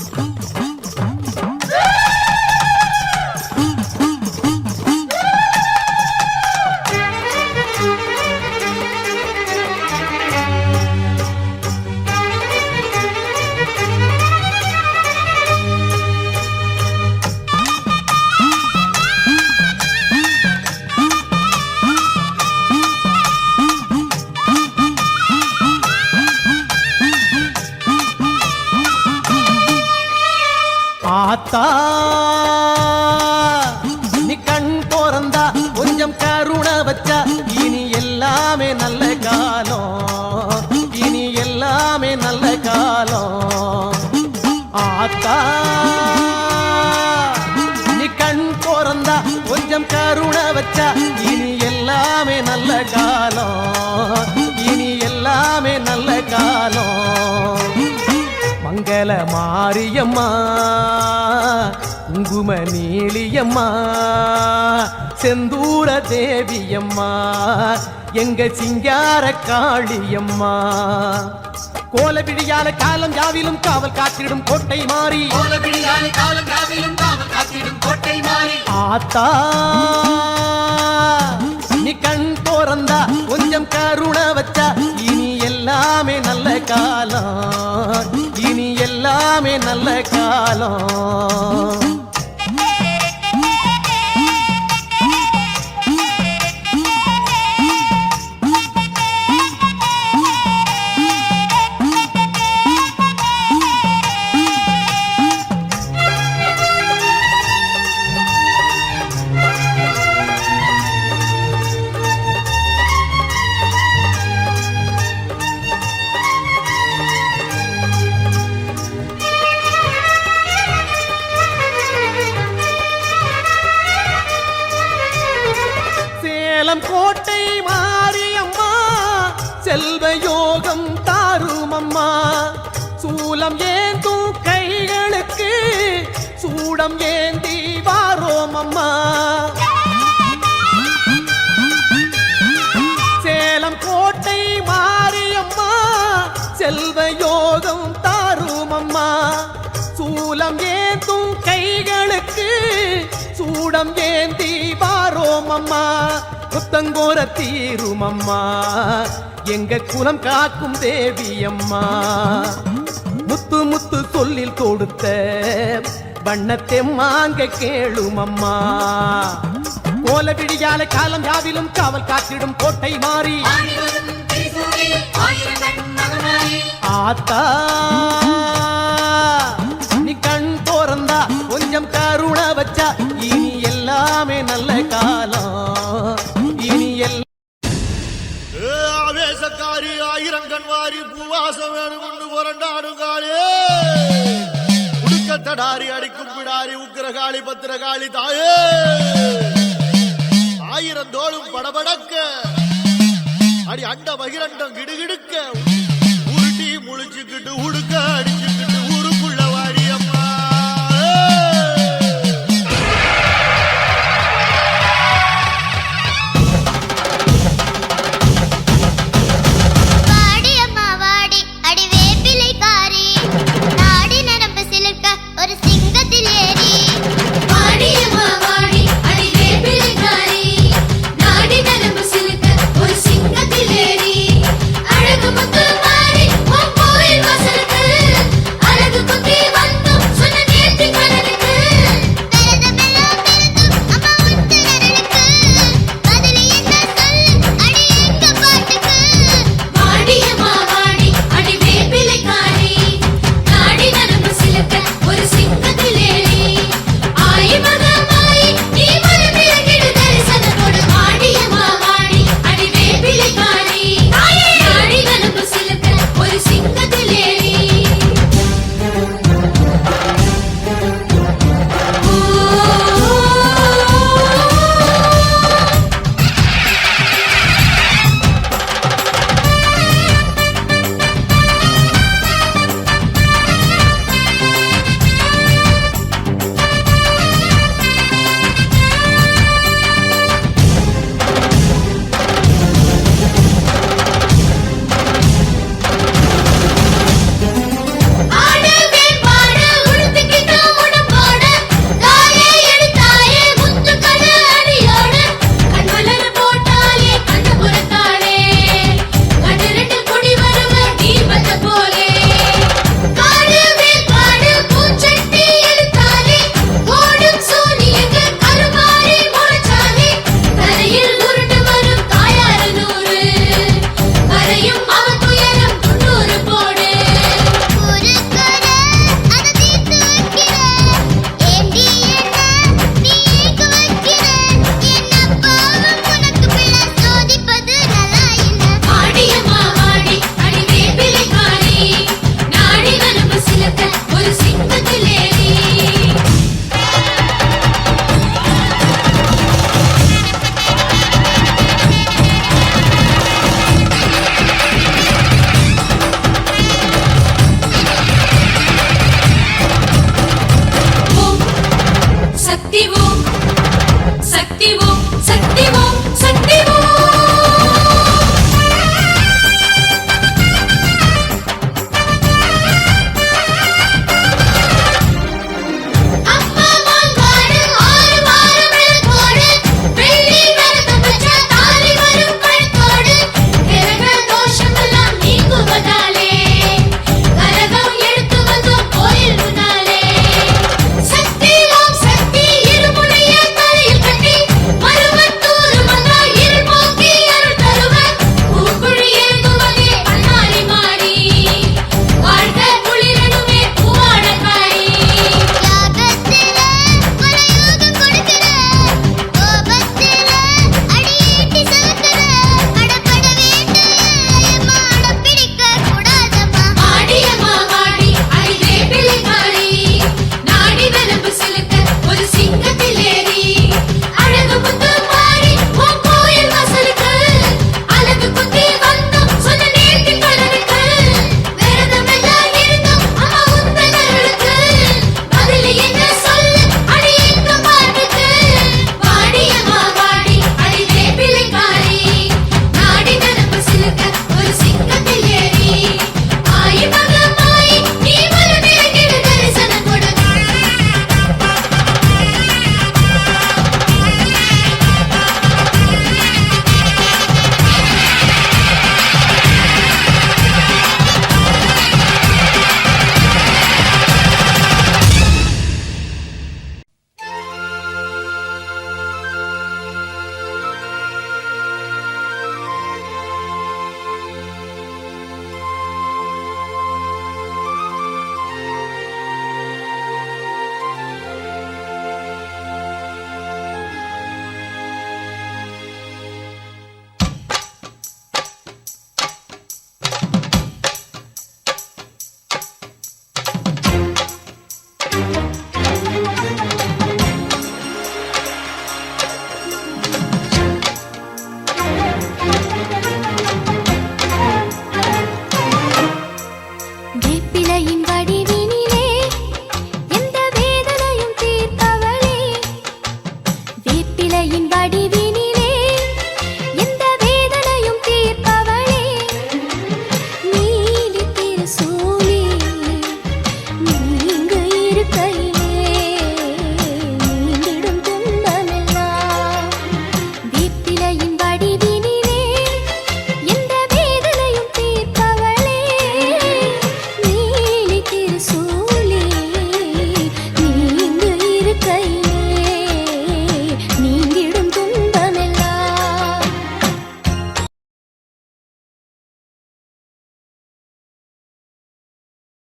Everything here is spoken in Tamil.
Ooh, ooh. ஆத்தா நீ கண் திறந்தா கொஞ்சம் கருண வச்சா. இனி எல்லாமே நல்ல காலம். இனி எல்லாமே நல்ல காலம். ஆத்தா நீ கண் திறந்தா கொஞ்சம் கருண வச்சா. மங்கள மாரியம்மா குங்கும நீலியம்மா செந்தூர தேவியம்மா எங்க சிங்கார காளியம்மா. கோலவிழியால காலம் யாவிலும் காவல் காத்திடும் கோட்டை மாறி. கோலப்பிடியாலே காலம் காவிலும் காவல் காத்திடும் கோட்டை மாறி. ஆத்தா காலம் சேலம் கோட்டை மாரியம்மா செல்வ யோகம் தாருமம்மா. சூலம் ஏந்தும் கைகளுக்கு சூடம் ஏந்தி வாரோம் அம்மா சேலம் கோட்டை மாரியம்மா செல்வ யோகம் தாருமம்மா. சூலம் ஏந்தும் கைகளுக்கு சூடம் ஏந்தி வாரோம் அம்மா புத்தங்கோர தீரும் அம்மா எங்க குலம் காக்கும் தேவி அம்மா முத்து முத்து சொல்லில் கொடுத்த வண்ணத்தை மாங்க கேளும் அம்மா கோல விடியால காலம் யாவிலும் காவல் காத்திடும் கோட்டை மாறி. ஆத்தா நீ கண் போறந்தா கொஞ்சம் கருணை ஆவேசக்காரி ஆயிரம் கண்வாரி பூவாசம் வேணும் கொண்டு புரண்டாடும் காளே உடுக்கத்தடாரி அடிக்கும் பிடாரி உக்கிரகாளி பத்திரகாளி தாயே. ஆயிரம் தோளும் படபடக்க. அடி அண்ட பகிரண்டம் கிடுகிடுக்க. உருட்டி முழிச்சுக்கிட்டு உடுக்க அடி